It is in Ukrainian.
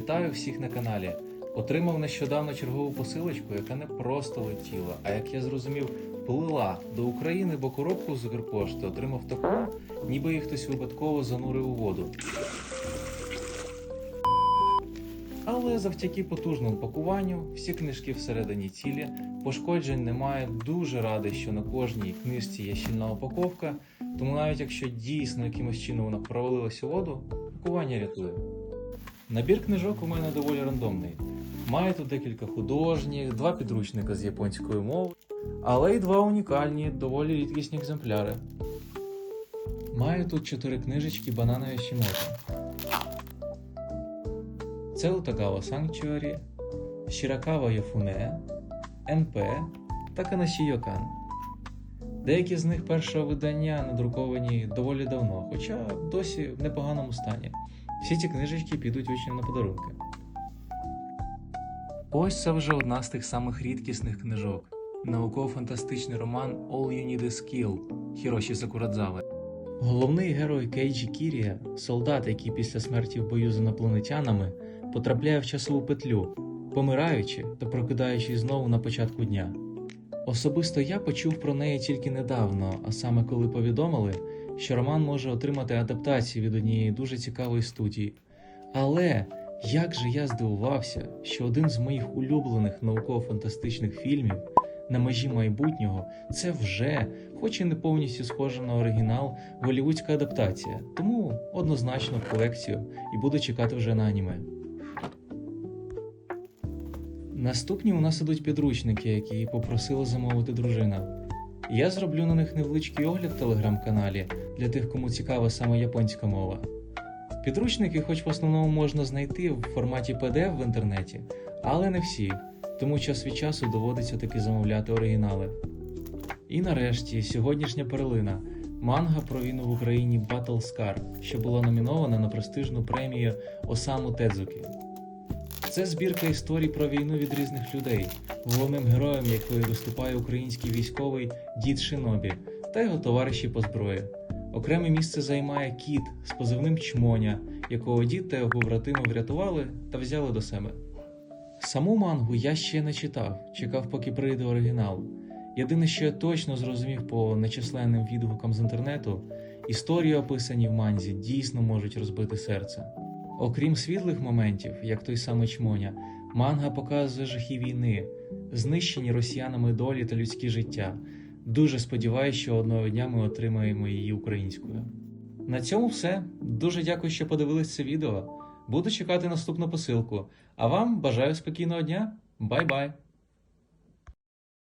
Вітаю всіх на каналі. Отримав нещодавно чергову посилочку, яка не просто летіла, а як я зрозумів, плила до України, бо коробку з Укрпошти отримав таку, ніби її хтось випадково занурив у воду. Але завдяки потужному пакуванню, всі книжки всередині цілі, пошкоджень немає. Дуже радий, що на кожній книжці є щільна упаковка, тому навіть якщо дійсно якимось чином вона провалилася у воду, пакування рятує. Набір книжок у мене доволі рандомний. Має тут декілька художніх, два підручника з японської мови, але й два унікальні, доволі рідкісні екземпляри. Маю тут чотири книжечки Бананові Шімото. Це Утагава Sanctuary, Шіракава Йофуне, НП та Канаші Йокан. Деякі з них першого видання надруковані доволі давно, хоча досі в непоганому стані. Всі ці книжечки підуть учням на подарунки. Ось це вже одна з тих самих рідкісних книжок. Науково-фантастичний роман All You Need Is Kill Хіроші Сакурадзави. Головний герой Кейджі Кірія, солдат, який після смерті в бою з інопланетянами потрапляє в часову петлю, помираючи та прокидаючись знову на початку дня. Особисто я почув про неї тільки недавно, а саме коли повідомили, що роман може отримати адаптацію від однієї дуже цікавої студії. Але як же я здивувався, що один з моїх улюблених науково-фантастичних фільмів на межі майбутнього це вже, хоч і не повністю схоже на оригінал, голівудська адаптація, тому однозначно в колекцію і буду чекати вже на аніме. Наступні у нас ідуть підручники, які попросила замовити дружина. Я зроблю на них невеличкий огляд в телеграм-каналі для тих, кому цікава саме японська мова. Підручники, хоч в основному можна знайти в форматі PDF в інтернеті, але не всі, тому час від часу доводиться таки замовляти оригінали. І нарешті сьогоднішня перлина манга про війну в Україні Battle Scar, що була номінована на престижну премію Осаму Тедзуки. Це збірка історій про війну від різних людей, головним героєм якої виступає український військовий дід Шинобі та його товариші по зброї. Окреме місце займає кіт з позивним чмоня, якого дід та його побратими врятували та взяли до себе. Саму мангу я ще не читав, чекав, поки прийде оригінал. Єдине, що я точно зрозумів по нечисленним відгукам з інтернету, історії, описані в манзі, дійсно можуть розбити серце. Окрім світлих моментів, як той самий чмоня, манга показує жахи війни, знищені росіянами долі та людські життя. Дуже сподіваюся, що одного дня ми отримаємо її українською. На цьому все. Дуже дякую, що подивились це відео. Буду чекати наступну посилку. А вам бажаю спокійного дня. Бай-бай!